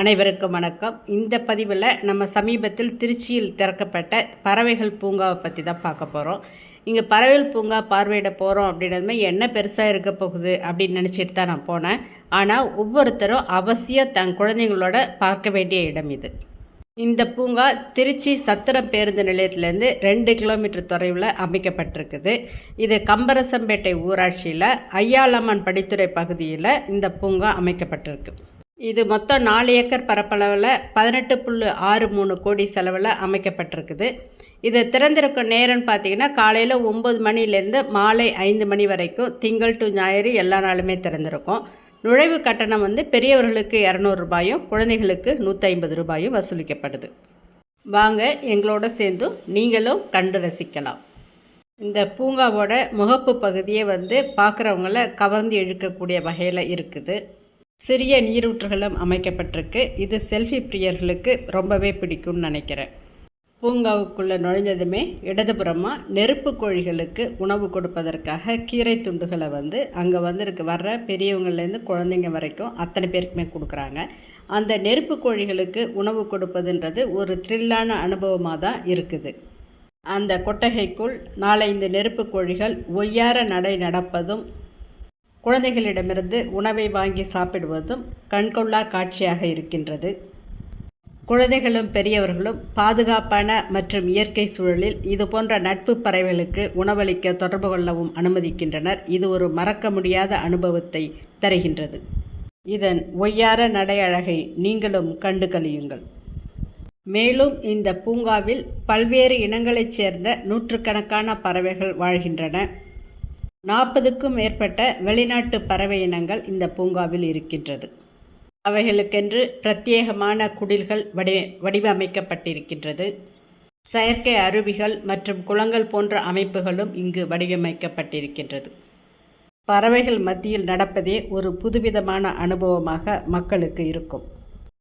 அனைவருக்கும் வணக்கம். இந்த பதிவில் நம்ம சமீபத்தில் திருச்சியில் திறக்கப்பட்ட பறவைகள் பூங்காவை பற்றி தான் பார்க்க போகிறோம் இங்கே பறவைகள் பூங்கா பார்வையிட போகிறோம் அப்படின்னதுமே என்ன பெருசாக இருக்க போகுது அப்படின்னு நினச்சிட்டு தான் நான் போனேன். ஆனால் ஒவ்வொருத்தரும் அவசியம் தன் குழந்தைங்களோட பார்க்க வேண்டிய இடம் இது. இந்த பூங்கா திருச்சி சத்திரம் பேருந்து நிலையத்திலேருந்து ரெண்டு கிலோமீட்டர் தொலைவில் அமைக்கப்பட்டிருக்குது. இது கம்பரசம்பேட்டை ஊராட்சியில் ஐயாலம்மன் படித்துறை பகுதியில் இந்த பூங்கா அமைக்கப்பட்டிருக்கு. இது மொத்தம் நாலு ஏக்கர் பரப்பளவில் பதினெட்டு புள்ளி ஆறு மூணு கோடி செலவில் அமைக்கப்பட்டிருக்குது. இது திறந்திருக்கும் நேரம்னு பார்த்தீங்கன்னா காலையில் ஒம்பது மணிலேருந்து மாலை ஐந்து மணி வரைக்கும் திங்கள் டு ஞாயிறு எல்லா நாளுமே திறந்திருக்கும். நுழைவு கட்டணம் வந்து பெரியவர்களுக்கு இரநூறு ரூபாயும் குழந்தைகளுக்கு நூற்றி ஐம்பது ரூபாயும் வசூலிக்கப்படுது. வாங்க எங்களோட சேர்ந்தும் நீங்களும் கண்டு ரசிக்கலாம். இந்த பூங்காவோட முகப்பு பகுதியே வந்து பார்க்குறவங்கள கவர்ந்து இழுக்கக்கூடிய வகையில் இருக்குது. சிறிய நீரூற்றுகளும் அமைக்கப்பட்டிருக்கு. இது செல்ஃபி பிரியர்களுக்கு ரொம்பவே பிடிக்கும்னு நினைக்கிறேன். பூங்காவுக்குள்ளே நுழைஞ்சதுமே இடதுபுறமாக நெருப்பு கோழிகளுக்கு உணவு கொடுப்பதற்காக கீரை துண்டுகளை வந்து அங்கே வந்துருக்கு. வர்ற பெரியவங்கள்லேருந்து குழந்தைங்க வரைக்கும் அத்தனை பேருக்குமே கொடுக்குறாங்க. அந்த நெருப்பு கோழிகளுக்கு உணவு கொடுப்பதுன்றது ஒரு த்ரில்லான அனுபவமாக தான் இருக்குது. அந்த கொட்டகைக்குள் நாலைந்து நெருப்பு கோழிகள் ஒய்யார நடை நடப்பதும் குழந்தைகளிடமிருந்து உணவை வாங்கி சாப்பிடுவதும் கண்கொள்ளா காட்சியாக இருக்கின்றது. குழந்தைகளும் பெரியவர்களும் பாதுகாப்பான மற்றும் இயற்கை சூழலில் இது போன்ற நட்பு பறவைகளுக்கு உணவளிக்க தொடர்பு கொள்ளவும் அனுமதிக்கின்றனர். இது ஒரு மறக்க முடியாத அனுபவத்தை தருகின்றது. இதன் ஒய்யார நடை அழகை நீங்களும் கண்டு கழியுங்கள். மேலும் இந்த பூங்காவில் பல்வேறு இனங்களைச் சேர்ந்த நூற்றுக்கணக்கான பறவைகள் வாழ்கின்றன. நாற்பதுக்கும் மேற்பட்ட வெளிநாட்டு பறவை இனங்கள் இந்த பூங்காவில் இருக்கின்றது. அவைகளுக்கென்று பிரத்யேகமான குடில்கள் வடி வடிவமைக்கப்பட்டிருக்கின்றது. செயற்கை அருவிகள் மற்றும் குளங்கள் போன்ற அமைப்புகளும் இங்கு வடிவமைக்கப்பட்டிருக்கின்றது. பறவைகள் மத்தியில் நடப்பதே ஒரு புதுவிதமான அனுபவமாக மக்களுக்கு இருக்கும்.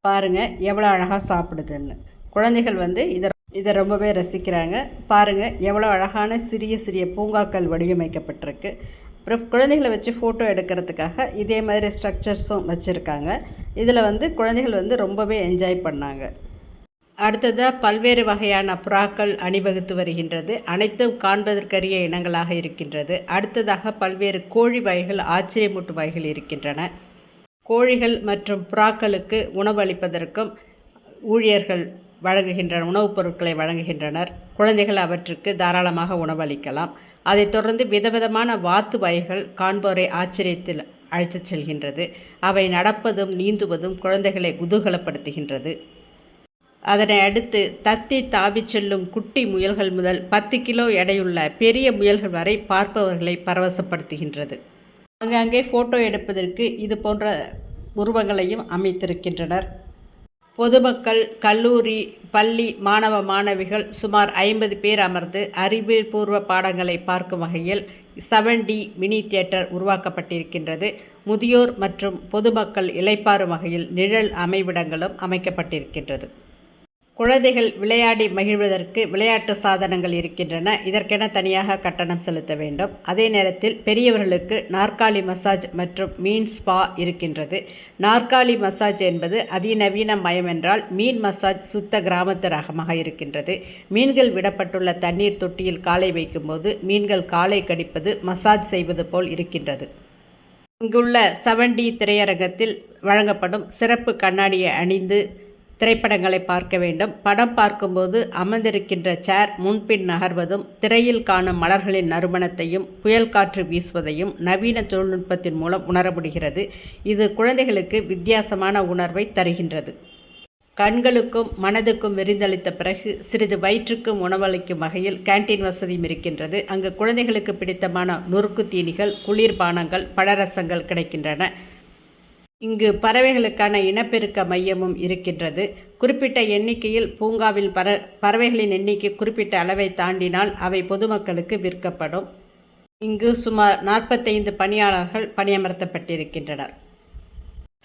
பாருங்கள் எவ்வளோ அழகாக சாப்பிடுதுன்னு. குழந்தைகள் வந்து இதை இதை ரொம்பவே ரசிக்கிறாங்க. பாருங்கள் எவ்வளோ அழகான சிறிய சிறிய பூங்காக்கள் வடிவமைக்கப்பட்டிருக்கு. அப்புறம் குழந்தைகளை வச்சு ஃபோட்டோ எடுக்கிறதுக்காக இதே மாதிரி ஸ்ட்ரக்சர்ஸும் வச்சுருக்காங்க. இதில் வந்து குழந்தைகள் வந்து ரொம்பவே என்ஜாய் பண்ணாங்க. அடுத்ததாக பல்வேறு வகையான புறாக்கள் அணிவகுத்து வருகின்றது. அனைத்தும் காண்பதற்கரிய இனங்களாக இருக்கின்றது. அடுத்ததாக பல்வேறு கோழி வகைகள் ஆச்சரியமூட்டு வகைகள் இருக்கின்றன. கோழிகள் மற்றும் புறாக்களுக்கு உணவு அளிப்பதற்கும் ஊழியர்கள் வழங்குகின்றன உணவுப் பொருட்களை வழங்குகின்றனர். குழந்தைகள் அவற்றுக்கு தாராளமாக உணவளிக்கலாம். அதைத் தொடர்ந்து விதவிதமான வாத்து வகைகள் காண்போரை ஆச்சரியத்தில் அழைத்துச் செல்கின்றது. அவை நடப்பதும் நீந்துவதும் குழந்தைகளை குதூகலப்படுத்துகின்றது. அதனை அடுத்து தத்தி தாவிச் செல்லும் குட்டி முயல்கள் முதல் பத்து கிலோ எடையுள்ள பெரிய முயல்கள் வரை பார்ப்பவர்களை பரவசப்படுத்துகின்றது. அங்கங்கே ஃபோட்டோ எடுப்பதற்கு இது போன்ற உருவங்களையும் அமைத்திருக்கின்றனர். பொதுமக்கள் கல்லூரி பள்ளி மாணவ மாணவிகள் சுமார் ஐம்பது பேர் அமர்ந்து அறிவியல்பூர்வ பாடங்களை பார்க்கும் வகையில் செவன் டி மினி தியேட்டர் உருவாக்கப்பட்டிருக்கின்றது. முதியோர் மற்றும் பொதுமக்கள் இளைப்பாறும் வகையில் நிழல் அமைவிடங்களும் அமைக்கப்பட்டிருக்கின்றது. குழந்தைகள் விளையாடி மகிழ்வதற்கு விளையாட்டு சாதனங்கள் இருக்கின்றன. இதற்கென தனியாக கட்டணம் செலுத்த வேண்டும். அதே நேரத்தில் பெரியவர்களுக்கு நாற்காலி மசாஜ் மற்றும் மீன் ஸ்பா இருக்கின்றது. நாற்காலி மசாஜ் என்பது அதிநவீன மயம் என்றால் மீன் மசாஜ் சுத்த கிராமத்து ரகமாக இருக்கின்றது. மீன்கள் விடப்பட்டுள்ள தண்ணீர் தொட்டியில் காலை வைக்கும்போது மீன்கள் காலை கடிப்பது மசாஜ் செய்வது போல் இருக்கின்றது. இங்குள்ள செவன் டி திரையரங்கத்தில் வழங்கப்படும் சிறப்பு கண்ணாடியை அணிந்து திரைப்படங்களை பார்க்க வேண்டும். படம் பார்க்கும்போது அமர்ந்திருக்கின்ற சேர் முன்பின் நகர்வதும் திரையில் காணும் மலர்களின் நறுமணத்தையும் புயல் காற்று வீசுவதையும் நவீன தொழில்நுட்பத்தின் மூலம் உணர முடிகிறது இது குழந்தைகளுக்கு வித்தியாசமான உணர்வை தருகின்றது. கண்களுக்கும் மனதுக்கும் விரிந்தளித்த பிறகு சிறிது வயிற்றுக்கும் உணவளிக்கும் வகையில் கேன்டீன் வசதியும் இருக்கின்றது. அங்கு குழந்தைகளுக்கு பிடித்தமான நொறுக்கு தீனிகள் குளிர்பானங்கள் பழரசங்கள் கிடைக்கின்றன. இங்கு பறவைகளுக்கான இனப்பெருக்க மையமும் இருக்கின்றது. குறிப்பிட்ட எண்ணிக்கையில் பூங்காவில் பற பறவைகளின் எண்ணிக்கை குறிப்பிட்ட அளவை தாண்டினால் அவை பொதுமக்களுக்கு விற்கப்படும். இங்கு சுமார் நாற்பத்தைந்து பணியாளர்கள் பணியமர்த்தப்பட்டிருக்கின்றனர்.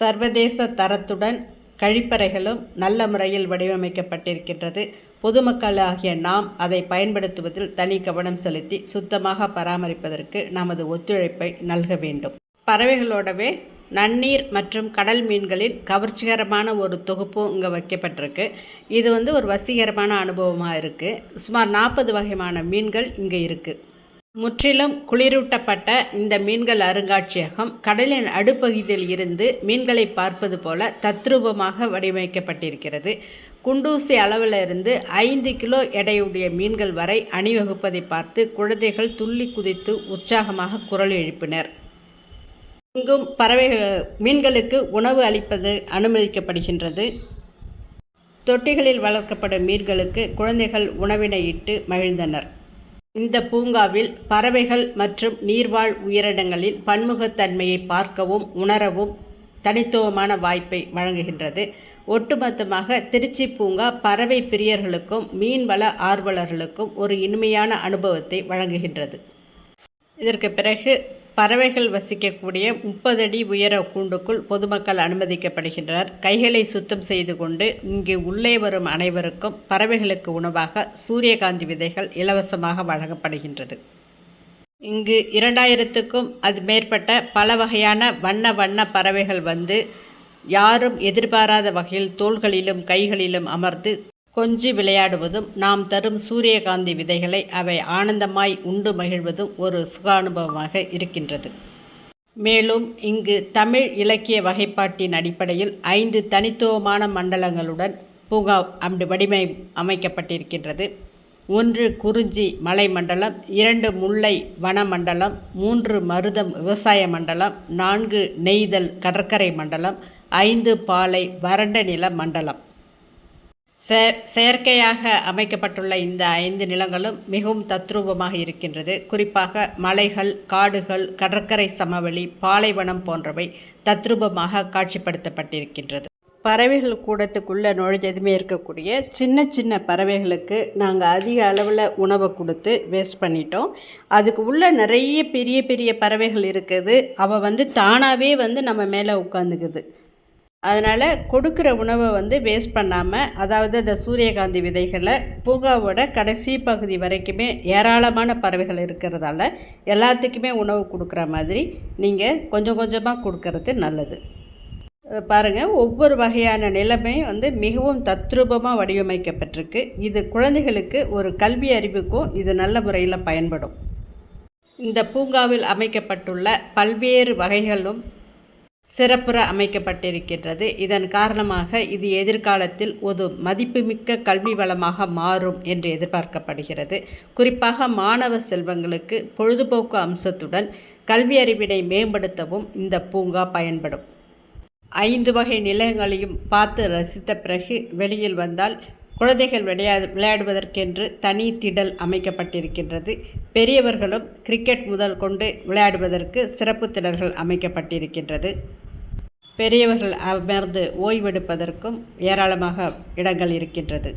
சர்வதேச தரத்துடன் கழிப்பறைகளும் நல்ல முறையில் வடிவமைக்கப்பட்டிருக்கின்றது. பொதுமக்களாகிய நாம் அதை பயன்படுத்துவதில் தனி கவனம் செலுத்தி சுத்தமாக பராமரிப்பதற்கு நமது ஒத்துழைப்பை நல்க வேண்டும். பறவைகளோடவே நன்னீர் மற்றும் கடல் மீன்களின் கவர்ச்சிகரமான ஒரு தொகுப்பும் இங்கே வைக்கப்பட்டிருக்கு. இது வந்து ஒரு வசீகரமான அனுபவமாக இருக்குது சுமார் நாற்பது வகையான மீன்கள் இங்கே இருக்குது முற்றிலும் குளிரூட்டப்பட்ட இந்த மீன்கள் அருங்காட்சியகம் கடலின் அடுப்பகுதியில் இருந்து மீன்களை பார்ப்பது போல தத்ரூபமாக வடிவமைக்கப்பட்டிருக்கிறது. குண்டூசி அளவில் இருந்து ஐந்து கிலோ எடையுடைய மீன்கள் வரை அணிவகுப்பதை பார்த்து குழந்தைகள் துள்ளி குதித்து உற்சாகமாக குரல் எழுப்பினர். இங்கும் பறவைகள் மீன்களுக்கு உணவு அளிப்பது அனுமதிக்கப்படுகின்றது. தொட்டிகளில் வளர்க்கப்படும் மீன்களுக்கு குழந்தைகள் உணவினை இட்டு மகிழ்ந்தனர். இந்த பூங்காவில் பறவைகள் மற்றும் நீர்வாழ் உயிரினங்களின் பன்முகத்தன்மையை பார்க்கவும் உணரவும் தனித்துவமான வாய்ப்பை வழங்குகின்றது. ஒட்டுமொத்தமாக திருச்சி பூங்கா பறவை பிரியர்களுக்கும் மீன்வள ஆர்வலர்களுக்கும் ஒரு இனிமையான அனுபவத்தை வழங்குகின்றது. இதற்கு பிறகு பறவைகள் வசிக்கக்கூடிய முப்பது அடி உயர கூண்டுக்குள் பொதுமக்கள் அனுமதிக்கப்படுகின்றனர். கைகளை சுத்தம் செய்து கொண்டு இங்கு உள்ளே வரும் அனைவருக்கும் பறவைகளுக்கு உணவாக சூரியகாந்தி விதைகள் இலவசமாக வழங்கப்படுகின்றது. இங்கு இரண்டாயிரத்துக்கும் அது மேற்பட்ட பல வகையான வண்ண வண்ண பறவைகள் வந்து யாரும் எதிர்பாராத வகையில் தோள்களிலும் கைகளிலும் அமர்ந்து கொஞ்சி விளையாடுவதும் நாம் தரும் சூரியகாந்தி விதைகளை அவை ஆனந்தமாய் உண்டு மகிழ்வதும் ஒரு சுகானுபவமாக இருக்கின்றது. மேலும் இங்கு தமிழ் இலக்கிய வகைப்பாட்டின் அடிப்படையில் ஐந்து தனித்துவமான மண்டலங்களுடன் பூங்கா அம்டு வடிமை அமைக்கப்பட்டிருக்கின்றது. ஒன்று குறிஞ்சி மலை மண்டலம் இரண்டு முல்லை வன மண்டலம் மூன்று மருதம் விவசாய மண்டலம் நான்கு நெய்தல் கடற்கரை மண்டலம் ஐந்து பாலை வறண்ட நில மண்டலம். செயற்கையாக அமைக்கப்பட்டுள்ள இந்த ஐந்து நிலங்களும் மிகவும் தத்ரூபமாக இருக்கின்றது. குறிப்பாக மலைகள் காடுகள் கடற்கரை சமவெளி பாலைவனம் போன்றவை தத்ரூபமாக காட்சிப்படுத்தப்பட்டிருக்கின்றது. பறவைகள் கூடத்துக்குள்ளே நுழைஞ்சதுமே இருக்கக்கூடிய சின்ன சின்ன பறவைகளுக்கு நாங்கள் அதிக அளவில் உணவை கொடுத்து வேஸ்ட் பண்ணிட்டோம். அதுக்கு உள்ளே நிறைய பெரிய பெரிய பறவைகள் இருக்குது. அவள் வந்து தானாகவே வந்து நம்ம மேலே உட்காந்துக்குது அதனால் கொடுக்குற உணவை வந்து வேஸ்ட் பண்ணாமல் அதாவது அந்த சூரியகாந்தி விதைகளை பூங்காவோட கடைசி பகுதி வரைக்குமே ஏராளமான பறவைகள் இருக்கிறதால எல்லாத்துக்குமே உணவு கொடுக்குற மாதிரி நீங்கள் கொஞ்சம் கொஞ்சமாக கொடுக்கறது நல்லது. பாருங்கள் ஒவ்வொரு வகையான நிலைமை வந்து மிகவும் தத்ரூபமாக வடிவமைக்கப்பட்டிருக்கு. இது குழந்தைகளுக்கு ஒரு கல்வி அறிவுக்கும் இது நல்ல முறையில் பயன்படும். இந்த பூங்காவில் அமைக்கப்பட்டுள்ள பல்வேறு வகைகளும் சிறப்புற அமைக்கப்பட்டிருக்கின்றது. இதன் காரணமாக இது எதிர்காலத்தில் ஒரு மதிப்புமிக்க கல்வி வளமாக மாறும் என்று எதிர்பார்க்கப்படுகிறது. குறிப்பாக மாணவ செல்வங்களுக்கு பொழுதுபோக்கு அம்சத்துடன் கல்வி அறிவினை மேம்படுத்தவும் இந்த பூங்கா பயன்படும். ஐந்து வகை நிலையங்களையும் பார்த்து ரசித்த பிறகு வெளியில் வந்தால் குழந்தைகள் விளையா விளையாடுவதற்கென்று தனி திடல் அமைக்கப்பட்டிருக்கின்றது. பெரியவர்களும் கிரிக்கெட் முதல் கொண்டு விளையாடுவதற்கு சிறப்பு திடல்கள் அமைக்கப்பட்டிருக்கின்றது. பெரியவர்கள் அமர்ந்து ஓய்வெடுப்பதற்கும் ஏராளமாக இடங்கள் இருக்கின்றது.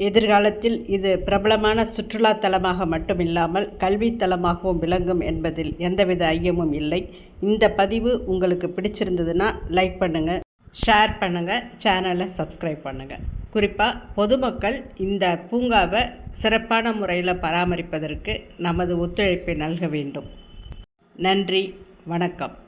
எதிர்காலத்தில் இது பிரபலமான சுற்றுலா தலமாக மட்டுமில்லாமல் கல்வித்தலமாகவும் விளங்கும் என்பதில் எந்தவித ஐயமும் இல்லை. இந்த பதிவு உங்களுக்கு பிடிச்சிருந்ததுன்னா லைக் பண்ணுங்கள் ஷேர் பண்ணுங்கள் சேனலை சப்ஸ்கிரைப் பண்ணுங்கள் குறிப்பாக பொதுமக்கள் இந்த பூங்காவை சிறப்பான முறையில் பராமரிப்பதற்கு நமது ஒத்துழைப்பை நல்க வேண்டும். நன்றி வணக்கம்.